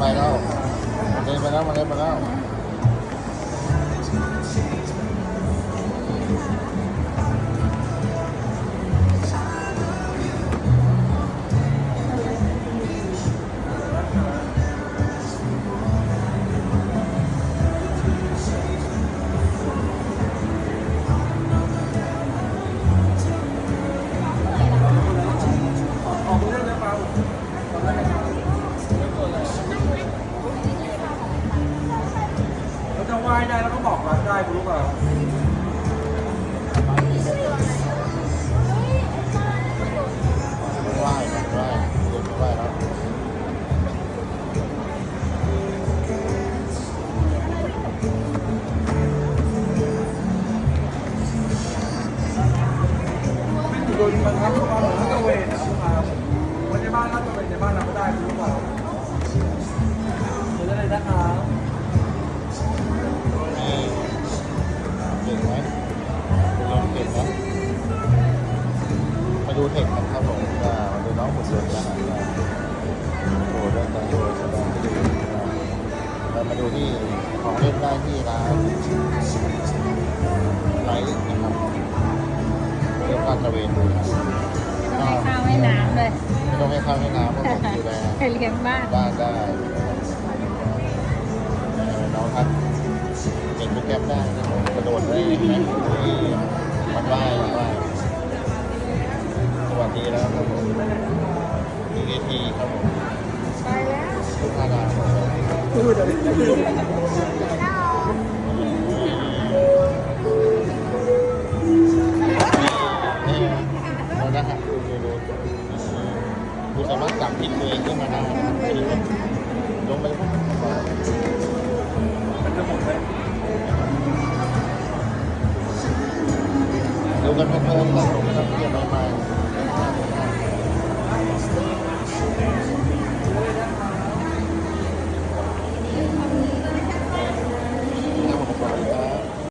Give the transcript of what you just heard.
ไปแล้วมาเลยไปแล้วมาเลยไปแล้ว ได้แล้วก็บอกรักได้คุณรู้เปล่าไหว้ไหว้เดินไปไหว้แล้วโดนบังคับเข้ามาเหมือนลาดตระเวนนะครับวันในบ้านลาดตระเวนในบ้านเราก็ได้คุณรู้เปล่าเดี๋ยวได้เลยนะครับนี่ ดูเทคกันครับผมอ่ามาดูน้องหุ่นยนต์นะฮะโอ้เรื่องการโชว์แสดงที่ดีเรามาดูที่ของเล่นได้ที่ร้านไลท์นะครับเรื่องการตระเวนดูนะให้ข้าวให้น้ำเลยไม่ต้องให้เข้าให้น้ำก็ผมดูแลเลี้ยงบ้านบ้านได้เอ่อน้องทัดเป็นโปรแกรมได้นะผมกระโดดได้ไหมมันว่ายมันว่าย สวัสดีแล้วครับผมดีเอทีครับผมไปแล้วลูกค้าดาวครับผมนี่เรานะฮะดูดูดูดูสามารถจับผิดตัวเองขึ้นมาได้นะครับลงไปพวกมันจะหมดเลยดูกันเพลินๆกันผมไม่ต้องเครียดมาก